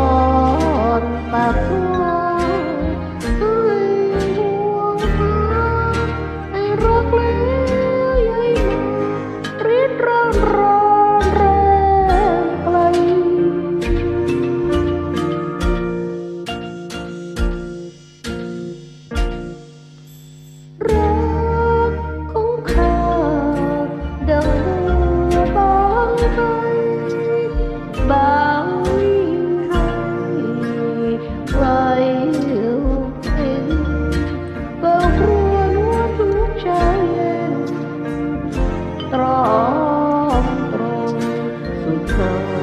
อนตาค cross.